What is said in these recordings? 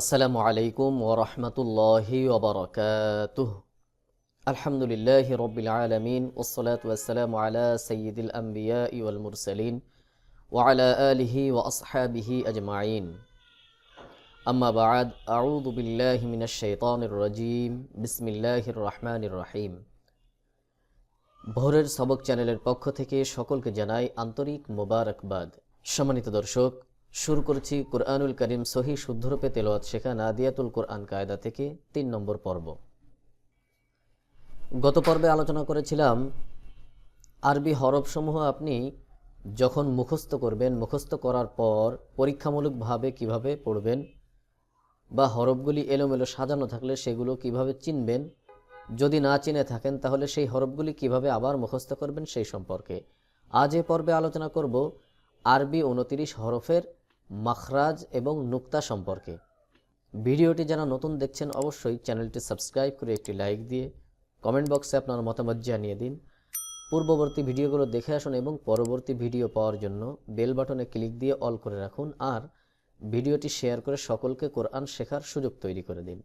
আসসালামু আলাইকুম ওরহমতুল্লাহি ওবরকাতুহ আলহামদুলিল্লাহ রবিল আলমিন ওসলাত ওয়াসালাম আলা সঈদুল আম্বিয়া ওয়াল মুরসালিন ওয়ালা আলিহি ও আসহাবিহি আজমাইন। আম্মা বাদ, আউযু বিল্লাহি মিনাশ শাইতানির রাজিম। বিসমিল্লাহির রহমানির রহিম। ভোরের সবক চ্যানেলের পক্ষ থেকে সকলকে জানাই আন্তরিক মোবারকবাদ। সম্মানিত দর্শক শুরু করছি কোরআনুল করিম সহি শুদ্ধরূপে তেলোয়াত শেখা নাদিয়াতুল কোরআন কায়দা থেকে তিন নম্বর পর্ব। গত পর্বে আলোচনা করেছিলাম, আরবি হরফসমূহ আপনি যখন মুখস্থ করবেন, মুখস্থ করার পর পরীক্ষামূলকভাবে কীভাবে পড়বেন বা হরফগুলি এলোমেলো সাজানো থাকলে সেগুলো কীভাবে চিনবেন, যদি না চিনে থাকেন তাহলে সেই হরফগুলি কীভাবে আবার মুখস্থ করবেন সেই সম্পর্কে। আজ এ পর্বে আলোচনা করব আরবি উনতিরিশ হরফের মাখরাজ এবং নুক্তা সম্পর্কে। ভিডিওটি যারা নতুন দেখছেন অবশ্যই চ্যানেলটি সাবস্ক্রাইব করে একটি লাইক দিয়ে কমেন্ট বক্সে আপনার মতামত জানিয়ে দিন। পূর্ববর্তী ভিডিওগুলো দেখে আসুন এবং পরবর্তী ভিডিও পাওয়ার জন্য বেল বাটনে ক্লিক দিয়ে অল করে রাখুন আর ভিডিওটি শেয়ার করে সকলকে কোরআন শেখার সুযোগ তৈরি করে দিন।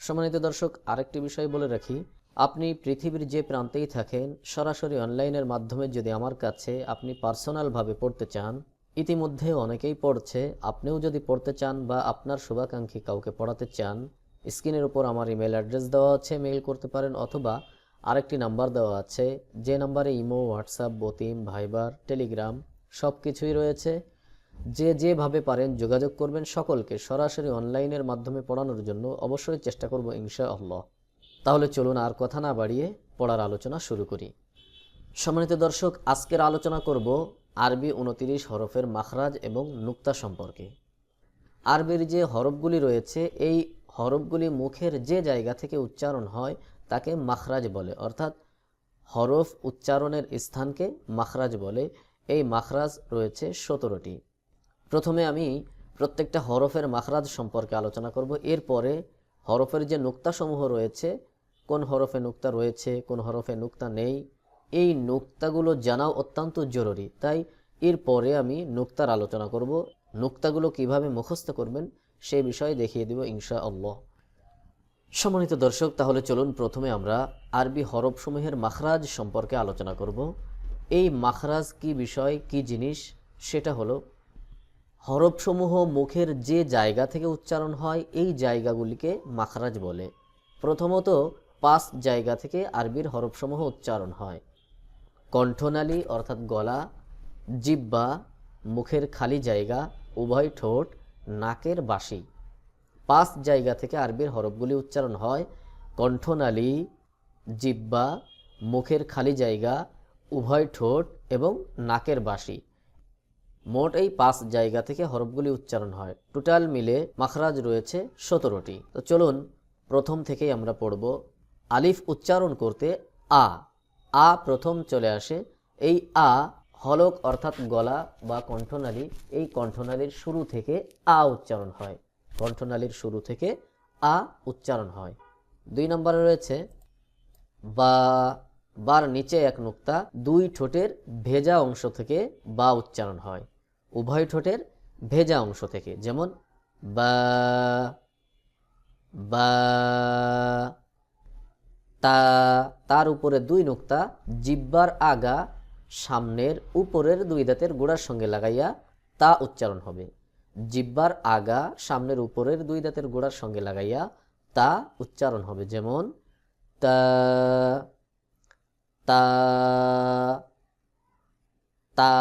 সম্মানিত দর্শক, আরেকটি বিষয় বলে রাখি, আপনি পৃথিবীর যে প্রান্তেই থাকেন, সরাসরি অনলাইনের মাধ্যমে যদি আমার কাছে আপনি পার্সোনালভাবে পড়তে চান ইতিমধ্যে অনেকেই পড়ছে। আপনিও যদি পড়তে চান বা আপনার শুভাকাঙ্ক্ষী কাউকে পড়াতে চান, স্ক্রিনের উপর আমার ইমেল অ্যাড্রেস দেওয়া আছে, মেইল করতে পারেন অথবা আরেকটি নাম্বার দেওয়া আছে, যে নাম্বারে ইমো, হোয়াটসঅ্যাপ, বতিম, ভাইবার, টেলিগ্রাম সব কিছুই রয়েছে। যে যেভাবে পারেন যোগাযোগ করবেন সকলকে সরাসরি অনলাইনের মাধ্যমে পড়ানোর জন্য অবশ্যই চেষ্টা করব ইনশা আল্লাহ তাহলে চলুন আর কথা না বাড়িয়ে পড়ার আলোচনা শুরু করি। সম্মানিত দর্শক, আজকের আলোচনা করব আরবি উনতিরিশ হরফের মাখরাজ এবং নুক্তা সম্পর্কে। আরবির যে হরফগুলি রয়েছে, এই হরফগুলি মুখের যে জায়গা থেকে উচ্চারণ হয়, তাকে মাখরাজ বলে। অর্থাৎ হরফ উচ্চারণের স্থানকে মাখরাজ বলে। এই মাখরাজ রয়েছে সতেরোটি। প্রথমে আমি প্রত্যেকটা হরফের মাখরাজ সম্পর্কে আলোচনা করব। এরপরে হরফের যে নুক্তাসমূহ রয়েছে, কোন হরফে নুক্তা রয়েছে, কোন হরফে নুক্তা নেই এই নোক্তাগুলো জানাও অত্যন্ত জরুরি। তাই এরপরে আমি নোক্তার আলোচনা করব। নোক্তাগুলো কীভাবে মুখস্থ করবেন সেই বিষয়ে দেখিয়ে দেব ইনশা আল্লাহ সম্মানিত দর্শক, তাহলে চলুন প্রথমে আমরা আরবি হরফসমূহের মাখরাজ সম্পর্কে আলোচনা করব। এই মাখরাজ কি বিষয়, কি জিনিস? সেটা হলো হরফসমূহ মুখের যে জায়গা থেকে উচ্চারণ হয়, এই জায়গাগুলিকে মাখরাজ বলে। প্রথমত পাঁচ জায়গা থেকে আরবির হরফসমূহ উচ্চারণ হয়। কণ্ঠনালী অর্থাৎ গলা, জিব্বা, মুখের খালি জায়গা, উভয় ঠোঁট, নাকের বাসি পাঁচ জায়গা থেকে আরবির হরফগুলি উচ্চারণ হয় কণ্ঠনালী, জিব্বা, মুখের খালি জায়গা, উভয় ঠোঁট এবং নাকের বাসি মোট এই পাঁচ জায়গা থেকে হরফগুলি উচ্চারণ হয়। টোটাল মিলে মাখরাজ রয়েছে সতেরোটি। তো চলুন প্রথম থেকেই আমরা পড়ব। আলিফ উচ্চারণ করতে আ। আ প্রথম চলে আসে। এই আ হলক অর্থাৎ গলা বা কণ্ঠনালী, এই কণ্ঠনালীর শুরু থেকে আ উচ্চারণ হয়। কণ্ঠনালীর শুরু থেকে আ উচ্চারণ হয়। দুই নম্বরে রয়েছে, বা, বার নিচে এক নুক্তা, দুই ঠোঁটের ভেজা অংশ থেকে বা উচ্চারণ হয়। উভয় ঠোঁটের ভেজা অংশ থেকে, যেমন, বা বা তা, তার উপরে দুই নুক্তা, জিব্বার আগা, সামনের উপরের দুই দাঁতের গোড়ার সঙ্গে লাগাইয়া তা উচ্চারণ হবে। জিব্বার আগা, সামনের উপরের দুই দাঁতের গোড়ার সঙ্গে লাগাইয়া তা উচ্চারণ হবে। যেমন, তা তা তা,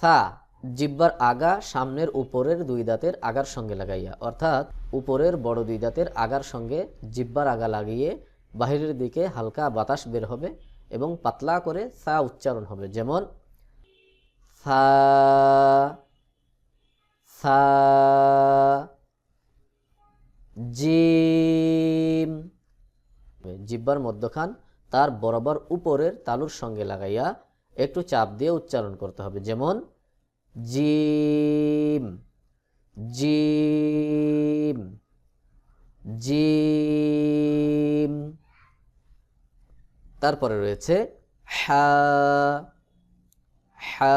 সা জিব্বার আগা সামনের উপরের দুই দাঁতের আগার সঙ্গে লাগাইয়া, অর্থাৎ উপরের বড় দুই দাঁতের আগার সঙ্গে জিব্বার আগা লাগিয়ে বাহিরের দিকে হালকা বাতাস বের হবে এবং পাতলা করে সা উচ্চারণ হবে। যেমন, সা সা, জিম। জিব্বার মধ্যখান তার বরাবর উপরের তালুর সঙ্গে লাগাইয়া একটু চাপ দিয়ে উচ্চারণ করতে হবে। যেমন জিম জিম জিম। তারপরে রয়েছে হা হা,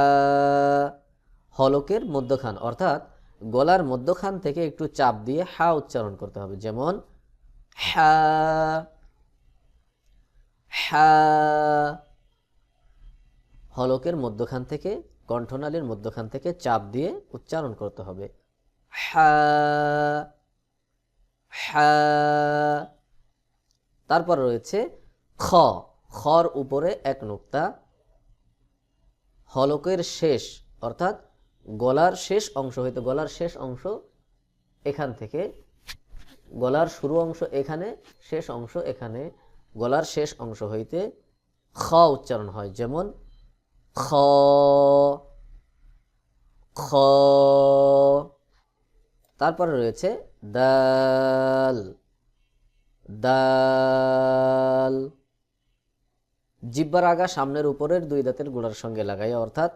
হলকের মধ্যখান, অর্থাৎ গলার মধ্যখান থেকে একটু চাপ দিয়ে হা উচ্চারণ করতে হবে, যেমন হা হা। হলকের মধ্যখান থেকে কণ্ঠনালীর মধ্যখান থেকে চাপ দিয়ে উচ্চারণ করতে হবে। তারপর রয়েছে খ, খর উপরে এক নুক্তা, হলকের শেষ, অর্থাৎ গলার শেষ অংশ হইতে গলার শেষ অংশ এখান থেকে, গলার শুরু অংশ এখানে, শেষ অংশ এখানে, গলার শেষ অংশ হইতে খ উচ্চারণ হয়। যেমন খ খ, তারপরে রয়েছে দাল দাল। জিব্বার আগা সামনের উপরের দুই দাঁতের গোড়ার সঙ্গে লাগাই, অর্থাৎ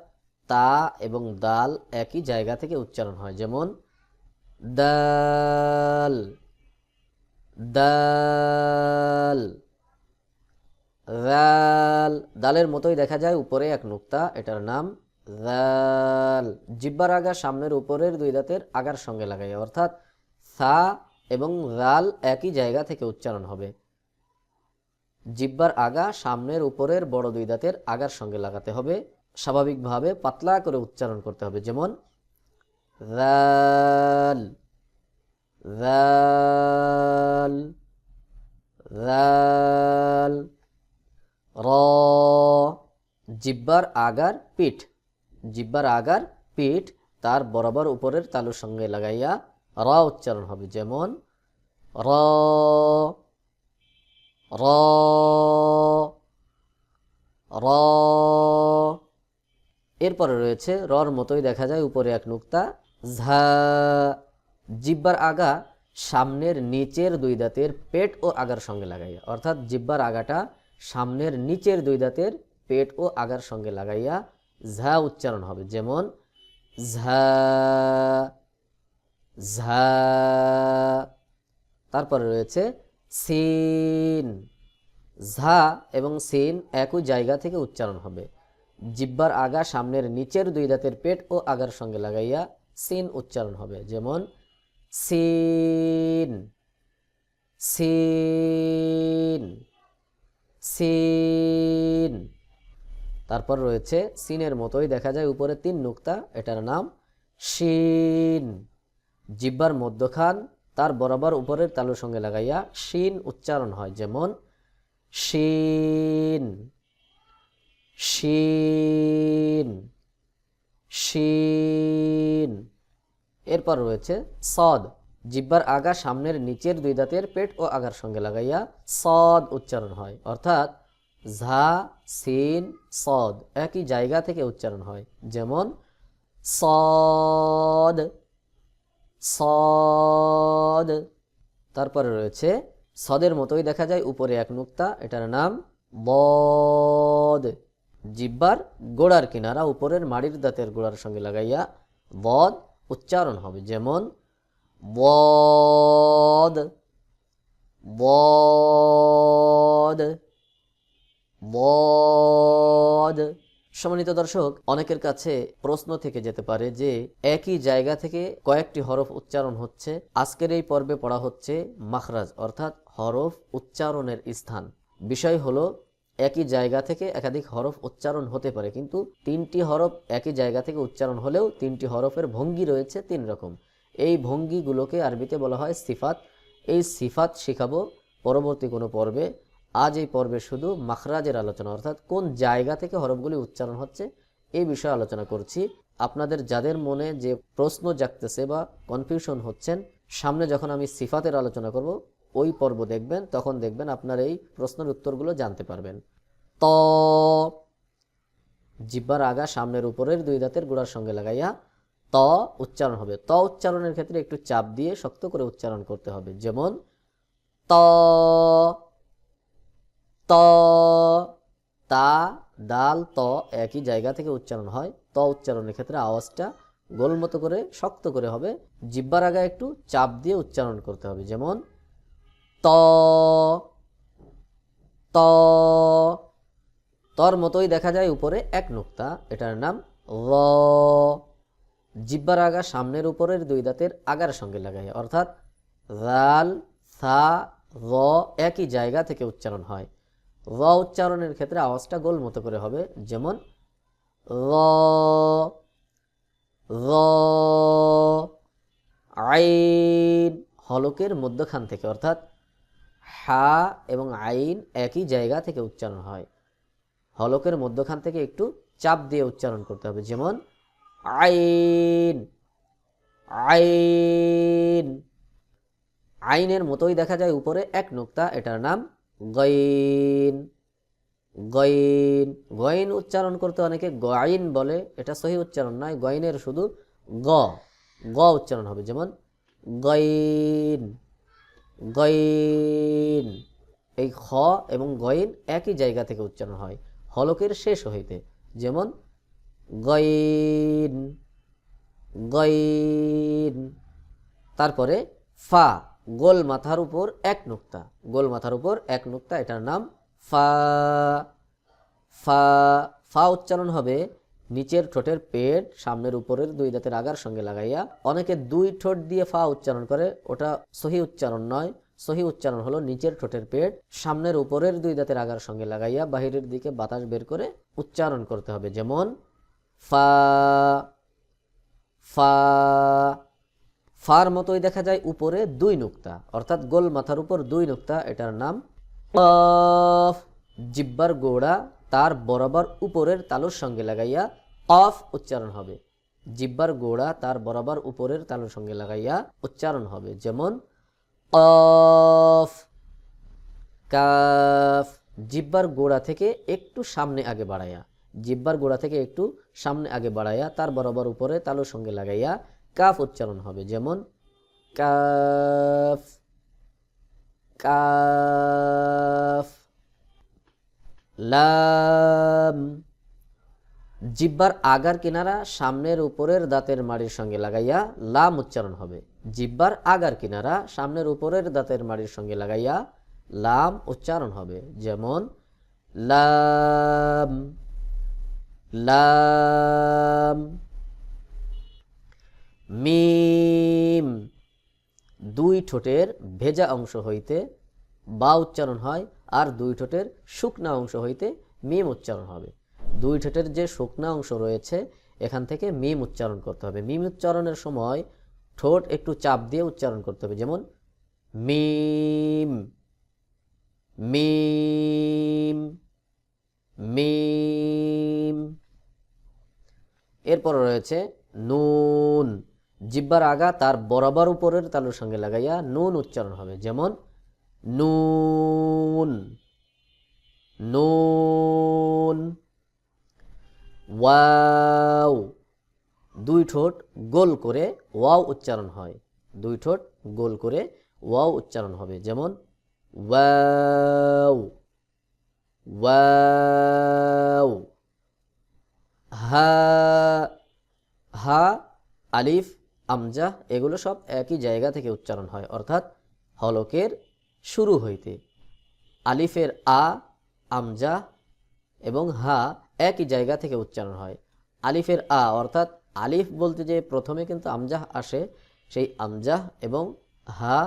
তা এবং দাল একই জায়গা থেকে উচ্চারণ হয়। যেমন, দাল দাল। দাল দালের মতোই দেখা যায় উপরে এক নুক্তা, এটার নাম দাল জিব্বার আগা সামনের উপরের দুই দাঁতের আগার সঙ্গে লাগাই, অর্থাৎ সা এবং দাল একই জায়গা থেকে উচ্চারণ হবে। জিব্বার আগা সামনের উপরের বড় দুই দাঁতের আগার সঙ্গে লাগাতে হবে। স্বাভাবিকভাবে পাতলা করে উচ্চারণ করতে হবে, যেমন দাল দাল দাল র, জিব্বার আগার পিঠ। জিব্বার আগার পিঠ তার বরাবর উপরের তালুর সঙ্গে লাগাইয়া র উচ্চারণ হবে। যেমন, র র র। এরপরে রয়েছে, রর মতোই দেখা যায় উপরে এক নুক্তা, ঝা। জিব্বার আগা সামনের নিচের দুই দাঁতের পেট ও আগার সঙ্গে লাগাইয়া। অর্থাৎ জিব্বার আগাটা সামনের নিচের দুই দাঁতের পেট ও আগার সঙ্গে লাগাইয়া ঝা উচ্চারণ হবে। যেমন, ঝা ঝা। তারপরে রয়েছে সিন। ঝা এবং সিন একই জায়গা থেকে উচ্চারণ হবে। জিব্বার আগা সামনের নিচের দুই দাঁতের পেট ও আগার সঙ্গে লাগাইয়া সিন উচ্চারণ হবে। যেমন, সিন সিন। সিন। তারপর রয়েছে সিনের মতোই, দেখা যায় উপরে তিন নুক্তা, এটার নাম শিন জিব্বার মধ্যখান, তার বরাবর উপরের তালুর সঙ্গে লাগাইয়া শিন উচ্চারণ হয়, যেমন শিন শিন শিন এরপর রয়েছে সদ। জিব্বার আগা সামনের নিচের দুই দাঁতের পেট ও আগার সঙ্গে লাগাইয়া সদ উচ্চারণ হয়। অর্থাৎ ঝা, সিন, সদ একই জায়গা থেকে উচ্চারণ হয়। যেমন সদ সদ। তারপরে রয়েছে, সদের মতোই দেখা যায় উপরে এক নুক্তা, এটার নাম বদ। জিব্বার গোড়ার কিনারা উপরের মাড়ির দাঁতের গোড়ার সঙ্গে লাগাইয়া বদ উচ্চারণ হবে। যেমন বদ বদ বদ। সম্মানিত দর্শক, অনেকের কাছে প্রশ্ন থেকে যেতে পারে যে, একই জায়গা থেকে কয়েকটি হরফ উচ্চারণ হচ্ছে। আজকের এই পর্বে পড়া হচ্ছে মাখরাজ, অর্থাৎ হরফ উচ্চারণের স্থান। বিষয় হলো, একই জায়গা থেকে একাধিক হরফ উচ্চারণ হতে পারে, কিন্তু তিনটি হরফ একই জায়গা থেকে উচ্চারণ হলেও তিনটি হরফের ভঙ্গি রয়েছে তিন রকম। এই ভঙ্গিগুলোকে আরবিতে বলা হয় সিফাত। এই সিফাত শেখাবো পরবর্তী কোনো পর্বে। আজ এই পর্বে শুধু মাখরাজের আলোচনা, অর্থাৎ কোন জায়গা থেকে হরফগুলি উচ্চারণ হচ্ছে এই বিষয়ে আলোচনা করছি। আপনাদের যাদের মনে যে প্রশ্ন জাগতেছে বা কনফিউশন হচ্ছেন, সামনে যখন আমি সিফাতের আলোচনা করব, ওই পর্ব দেখবেন, তখন দেখবেন আপনার এই প্রশ্নের উত্তরগুলো জানতে পারবেন। ত, জিব্বার আগা সামনের উপরের দুই দাঁতের গোড়ার সঙ্গে লাগাইয়া ত উচ্চারণ হবে। ত উচ্চারণের ক্ষেত্রে একটু চাপ দিয়ে শক্ত করে উচ্চারণ করতে হবে। যেমন, ত ত, তা, দাল, ত একই জায়গা থেকে উচ্চারণ হয়। ত উচ্চারণের ক্ষেত্রে আওয়াজটা গোল মতো করে শক্ত করে হবে। জিব্বার আগা একটু চাপ দিয়ে উচ্চারণ করতে হবে। যেমন, ত ত, তর মতোই দেখা যায় উপরে এক নুক্তা। এটার নাম র। জিব্বার আগা সামনের উপরের দুই দাঁতের আগার সঙ্গে লাগাই অর্থাৎ রাল সা, র একই জায়গা থেকে উচ্চারণ হয়। র উচ্চারণের ক্ষেত্রে আওয়াজটা গোল মতো করে হবে, যেমন র, আইন, হলকের মধ্যখান থেকে, অর্থাৎ হা এবং আইন একই জায়গা থেকে উচ্চারণ হয়। হলকের মধ্যখান থেকে একটু চাপ দিয়ে উচ্চারণ করতে হবে, যেমন আইন আইন। আইনের মতোই দেখা যায় উপরে এক নোক্তা, এটার নাম গইন। গইন গইন উচ্চারণ করতে অনেকে গাইন বলে, এটা সহি উচ্চারণ নয়, গইনের শুধু গ গ উচ্চারণ হবে, যেমন গইন গইন। এই খ এবং গইন একই জায়গা থেকে উচ্চারণ হয়, হলকের শেষ হইতে, যেমন গইন গইন। তারপরে ফা, গোল মাথার উপর এক নুক্তা। গোল মাথার উপর এক নুক্তা, এটার নাম ফা। ফা ফা উচ্চারণ হবে নিচের ঠোঁটের পেট, সামনের উপরের দুই দাঁতের আগার সঙ্গে লাগাইয়া। অনেকে দুই ঠোঁট দিয়ে ফা উচ্চারণ করে, ওটা সহি উচ্চারণ নয়। সহি উচ্চারণ হলো নিচের ঠোঁটের পেট, সামনের উপরের দুই দাঁতের আগার সঙ্গে লাগাইয়া বাহিরের দিকে বাতাস বের করে উচ্চারণ করতে হবে। যেমন ফা ফা, ফার মতোই দেখা যায় উপরে দুই নুক্তা। অর্থাৎ গোল মাথার উপর দুই নুক্তা, এটার নাম কফ। জিব্বার গোড়া তার বরাবর উপরের তালুর সঙ্গে লাগাইয়া অফ উচ্চারণ হবে। জিব্বার গোড়া তার বরাবর উপরের তালুর সঙ্গে লাগাইয়া উচ্চারণ হবে। যেমন অফ কাফ। জিব্বার গোড়া থেকে একটু সামনে আগে বাড়াইয়া জিব্বার গোড়া থেকে একটু সামনে আগে বাড়াইয়া তার বরাবর উপরে তালুর সঙ্গে লাগাইয়া কাফ উচ্চারণ হবে। যেমন, কাফ কাফ, লাম। জিব্বার আগার কিনারা সামনের উপরের দাঁতের মাড়ির সঙ্গে লাগাইয়া লাম উচ্চারণ হবে। জিব্বার আগার কিনারা সামনের উপরের দাঁতের মাড়ির সঙ্গে লাগাইয়া লাম উচ্চারণ হবে। যেমন, লাম। লাম, মিম, দুই ঠোঁটের ভেজা অংশ হইতে বা উচ্চারণ হয় আর দুই ঠোঁটের শুকনা অংশ হইতে মিম উচ্চারণ হবে। দুই ঠোঁটের যে শুকনা অংশ রয়েছে, এখান থেকে মিম উচ্চারণ করতে হবে। মিম উচ্চারণের সময় ঠোঁট একটু চাপ দিয়ে উচ্চারণ করতে হবে। যেমন, মিম মিম মিম এরপর রয়েছে নুন। জিব্বার আগা তার বরাবর উপরের তালুর সঙ্গে লাগাইয়া নুন উচ্চারণ হবে। যেমন, নুন নুন, ওয়াও। দুই ঠোঁট গোল করে ওয়াও উচ্চারণ হয়। দুই ঠোঁট গোল করে ওয়াও উচ্চারণ হবে। যেমন, ওয়াও ওয়াও। হা হা, আলিফ, আমজা, এগুলো সব একই জায়গা থেকে উচ্চারণ হয়। অর্থাৎ হলকের শুরু হইতে আলিফের আ, আমজা এবং হা একই জায়গা থেকে উচ্চারণ হয়। আলিফের আ অর্থাৎ আলিফ বলতে যে প্রথমে কিন্তু আমজাহ আসে, সেই আমজাহ এবং হা,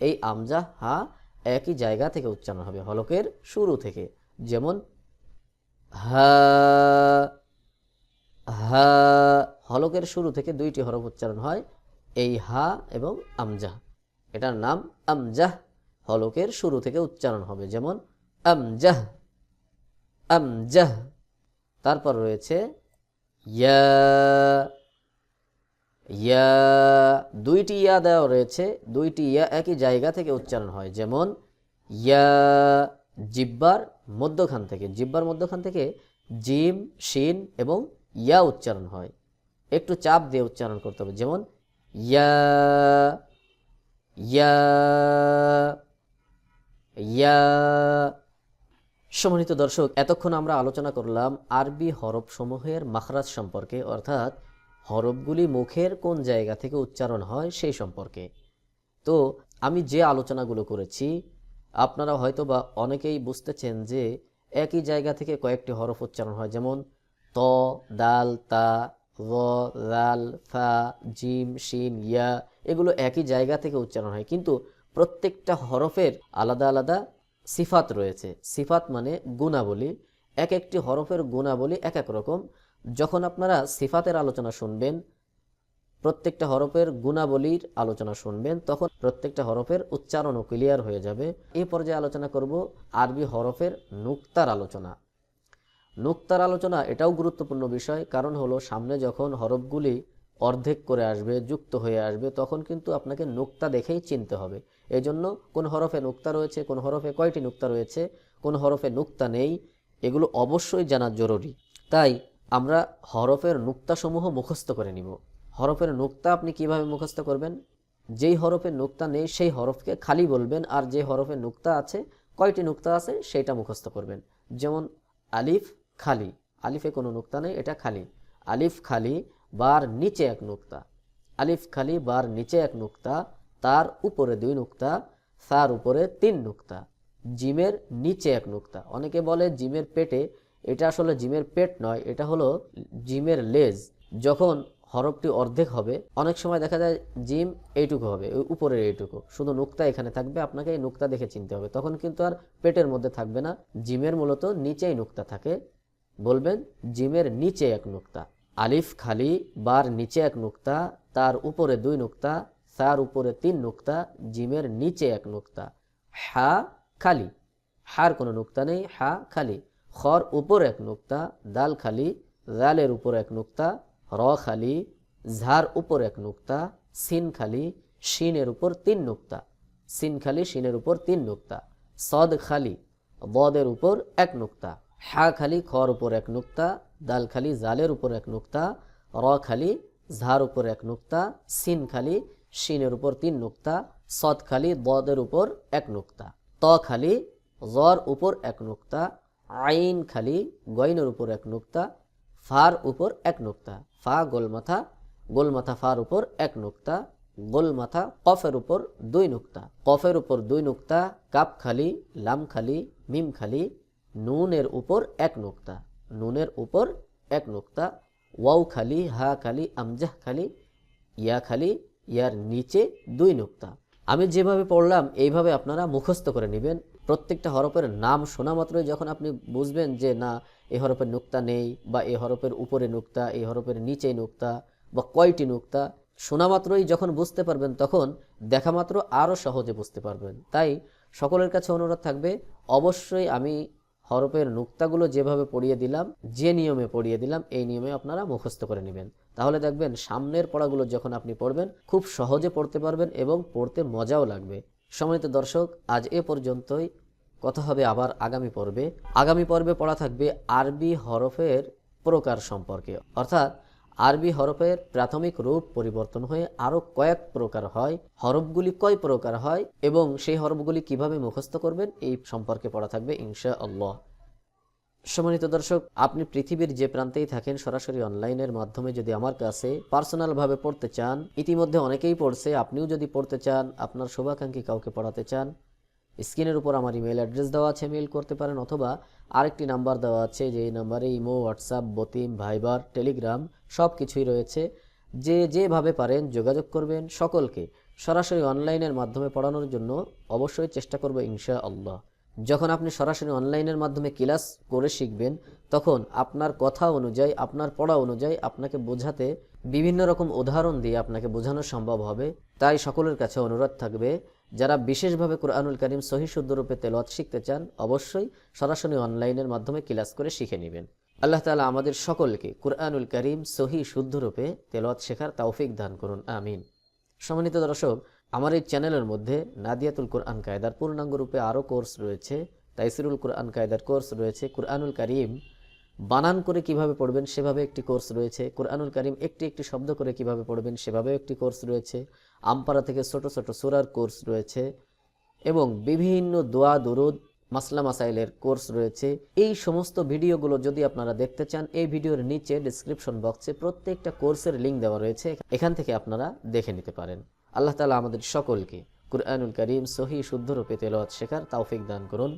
এই আমজাহ হা একই জায়গা থেকে উচ্চারণ হবে হলকের শুরু থেকে। যেমন হা হা হলকের শুরু থেকে দুইটি হরফ উচ্চারণ হয়, এই হা এবং আমজাহ। এটার নাম আমজাহ হলকের শুরু থেকে উচ্চারণ হবে, যেমন আমজাহ আমজাহ। তারপর রয়েছে ইয়া দুইটি ইয়া দেওয়া রয়েছে, দুইটি ইয়া একই জায়গা থেকে উচ্চারণ হয়, যেমন ইয়া, জিব্বার মধ্যখান থেকে। জিব্বার মধ্যখান থেকে জিম, শিন এবং ইয়া উচ্চারণ হয়। একটু চাপ দিয়ে উচ্চারণ করতে হবে। যেমন, ইয়া ইয়া ইয়া। সম্মানিত দর্শক, এতক্ষণ আমরা আলোচনা করলাম আরবি হরফ সমূহের মাখরাজ সম্পর্কে, অর্থাৎ হরফগুলি মুখের কোন জায়গা থেকে উচ্চারণ হয় সেই সম্পর্কে। তো, আমি যে আলোচনাগুলো করেছি, আপনারা হয়তো বা অনেকেই বুঝতেছেন যে একই জায়গা থেকে কয়েকটি হরফ উচ্চারণ হয়। যেমন ত, দাল, তা র লাল, ফা, জিম শিন ইয়া এগুলো একই জায়গা থেকে উচ্চারণ হয়। কিন্তু প্রত্যেকটা হরফের আলাদা আলাদা সিফাত রয়েছে। সিফাত মানে গুণাবলী। এক একটি হরফের গুণাবলী এক এক রকম। যখন আপনারা সিফাতের আলোচনা শুনবেন, প্রত্যেকটা হরফের গুণাবলীর আলোচনা শুনবেন, তখন প্রত্যেকটা হরফের উচ্চারণও ক্লিয়ার হয়ে যাবে। এই পর্যায়ে আলোচনা করব আরবি হরফের নুক্তার আলোচনা। নুক্তার আলোচনা এটাও গুরুত্বপূর্ণ বিষয়। কারণ হলো, সামনে যখন হরফগুলি অর্ধেক করে আসবে, যুক্ত হয়ে আসবে, তখন কিন্তু আপনাকে নুক্তা দেখেই চিনতে হবে। এই জন্য কোন হরফে নুক্তা রয়েছে, কোন হরফে কয়টি নুক্তা রয়েছে, কোন হরফে নুক্তা নেই, এগুলো অবশ্যই জানা জরুরি। তাই আমরা হরফের নুক্তাসমূহ মুখস্থ করে নিব। হরফের নুক্তা আপনি কীভাবে মুখস্থ করবেন? যেই হরফে নুক্তা নেই, সেই হরফকে খালি বলবেন, আর যে হরফে নুক্তা আছে, কয়টি নুক্তা আছে, সেইটা মুখস্থ করবেন। যেমন আলিফ খালি। আলিফে কোনো নুক্তা নেই, এটা খালি। আলিফ খালি, বার নিচে এক নুক্তা। আলিফ খালি, বার নিচে এক নুক্তা, তার উপরে দুই নুক্তা, তার উপরে তিন নুক্তা। জিমের নিচে এক নুক্তা। অনেকে বলে জিমের পেটে, এটা আসলে জিমের পেট নয়, এটা হলো জিমের লেজ। যখন হরফটি অর্ধেক হবে, অনেক সময় দেখা যায় জিম এইটুকু হবে, ওই উপরের এইটুকু। শুধু নুক্তা এখানে থাকবে, আপনাকে এই নুক্তা দেখে চিনতে হবে। তখন কিন্তু আর পেটের মধ্যে থাকবে না, জিমের মূলত নিচেই নুক্তা থাকে। বলবেন, জিমের নিচে এক নুক্তা, আলিফ খালি, বার নিচে এক নুক্তা, তার উপরে দুই নুক্তা, তার উপরে তিন নুক্তা, জিমের নিচে এক নুক্তা। হা খালি। হার কোনো নুক্তা নেই, হা খালি। খর উপর এক নুক্তা, দাল খালি, জালের উপর এক নুক্তা, র খালি, ঝার উপর এক নুক্তা, সিন খালি, শিনের উপর তিন নুক্তা। সিন খালি, শিনের উপর তিন নুক্তা। সদ খালি, বদের উপর এক নুক্তা। হা খালি খর উপর এক নুক্তা, দাল খালি জালের উপর এক নুক্তা, র খালি ঝার উপর এক নুক্তা, সিন খালি শিনের উপর তিন নুক্তা, সদ খালি বদের উপর এক নুক্তা, ত খালি জর উপর এক নুক্তা, আইন খালি গইনের উপর এক নুক্তা, ফার উপর এক নুক্তা, ফা গোলমাথা গোলমাথা ফার উপর এক নুক্তা, গোলমাথা কফের উপর দুই নুক্তা, কফের উপর দুই নুক্তা, কাপ খালি, লাম খালি, মিম খালি নুনের উপর এক নোক্তা। নুনের উপর এক নোক্তা। ওয়াও খালি, হা খালি, আমজাহ খালি, ইয়া খালি, ইয়ার নিচে দুই নোক্তা। আমি যেভাবে পড়লাম, এইভাবে আপনারা মুখস্থ করে নেবেন। প্রত্যেকটা হরফের নাম শোনা মাত্রই যখন আপনি বুঝবেন যে, না এই হরফের নুক্তা নেই বা এই হরফের উপরে নুক্তা এই হরফের নিচে নুক্তা বা কয়টি নুক্তা, শোনা মাত্রই যখন বুঝতে পারবেন তখন দেখা মাত্র আরও সহজে বুঝতে পারবেন। তাই সকলের কাছে অনুরোধ থাকবে, অবশ্যই আমি হরফের নুক্তাগুলো যেভাবে পড়িয়ে দিলাম, যে নিয়মে পড়িয়ে দিলাম, এই নিয়মে আপনারা মুখস্থ করে নেবেন। তাহলে দেখবেন সামনের পড়াগুলো যখন আপনি পড়বেন, খুব সহজে পড়তে পারবেন এবং পড়তে মজাও লাগবে। সম্মানিত দর্শক, আজ এ পর্যন্তই। কথা হবে আবার আগামী পর্বে। আগামী পর্বে পড়া থাকবে আরবি হরফের প্রকার সম্পর্কে। অর্থাৎ আরবি হরফের প্রাথমিক রূপ পরিবর্তন হয়ে আরও কয়েক প্রকার হয়। হরফগুলি কয় প্রকার হয় এবং সেই হরফগুলি কীভাবে মুখস্থ করবেন এই সম্পর্কে পড়া থাকবে ইনশা আল্লাহ সম্মানিত দর্শক, আপনি পৃথিবীর যে প্রান্তেই থাকেন সরাসরি অনলাইনের মাধ্যমে যদি আমার কাছে পার্সোনালভাবে পড়তে চান, ইতিমধ্যে অনেকেই পড়ছে, আপনিও যদি পড়তে চান, আপনার শুভাকাঙ্ক্ষী কাউকে পড়াতে চান স্ক্রিনের উপর আমার ইমেল অ্যাড্রেস দেওয়া আছে মেল করতে পারেন অথবা আরেকটি নাম্বার দেওয়া আছে, যেই নাম্বারে ইমো হোয়াটসঅ্যাপ বতিম ভাইবার টেলিগ্রাম সব কিছুই রয়েছে। যে যেভাবে পারেন যোগাযোগ করবেন সকলকে। সরাসরি অনলাইনের মাধ্যমে পড়ানোর জন্য অবশ্যই চেষ্টা করব ইনশা আল্লাহ যখন আপনি সরাসরি অনলাইনের মাধ্যমে ক্লাস করে শিখবেন, তখন আপনার কথা অনুযায়ী, আপনার পড়া অনুযায়ী আপনাকে বোঝাতে বিভিন্ন রকম উদাহরণ দিয়ে আপনাকে বোঝানো সম্ভব হবে। তাই সকলের কাছে অনুরোধ থাকবে যারা বিশেষভাবে কোরআনুল করিম সহি শুদ্ধরূপে তেলত শিখতে চান, অবশ্যই সরাসরি অনলাইনের মাধ্যমে ক্লাস করে শিখে নেবেন। আল্লাহ তালা আমাদের সকলকে কোরআনুল করিম সহি শুদ্ধরূপে তেলত শেখার তৌফিক দান করুন, আমিন। সম্মানিত দর্শক, আমার এই চ্যানেলের মধ্যে নাদিয়াতুল কোরআন কায়দার পূর্ণাঙ্গ রূপে আরও কোর্স রয়েছে, তাইসিরুল কোরআন কায়দার কোর্স রয়েছে, কোরআনুল করিম বানান করে কীভাবে পড়বেন সেভাবে একটি কোর্স রয়েছে। কোরআনুল করিম একটি একটি শব্দ করে কীভাবে পড়বেন সেভাবেও একটি কোর্স রয়েছে। আমপাড়া থেকে ছোট ছোট সুরার কোর্স রয়েছে এবং বিভিন্ন দোয়া, দুরুদ, মাসলা, মাসাইলের কোর্স রয়েছে। এই সমস্ত ভিডিওগুলো যদি আপনারা দেখতে চান, এই ভিডিওর নিচে ডিসক্রিপশন বক্সে প্রত্যেকটা কোর্সের লিঙ্ক দেওয়া রয়েছে। এখান থেকে আপনারা দেখে নিতে পারেন। আল্লাহ তালা আমাদের সকলকে কুরআনুল করিম সহি শুদ্ধরূপে তেলাওয়াত শেখার তাওফিক দান করুন।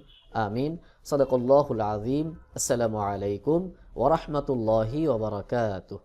আমিন। সদকুল্লাহুল আজিম আসসালামু আলাইকুম ওরহমতুল্লাহি ওবরাকাতুহ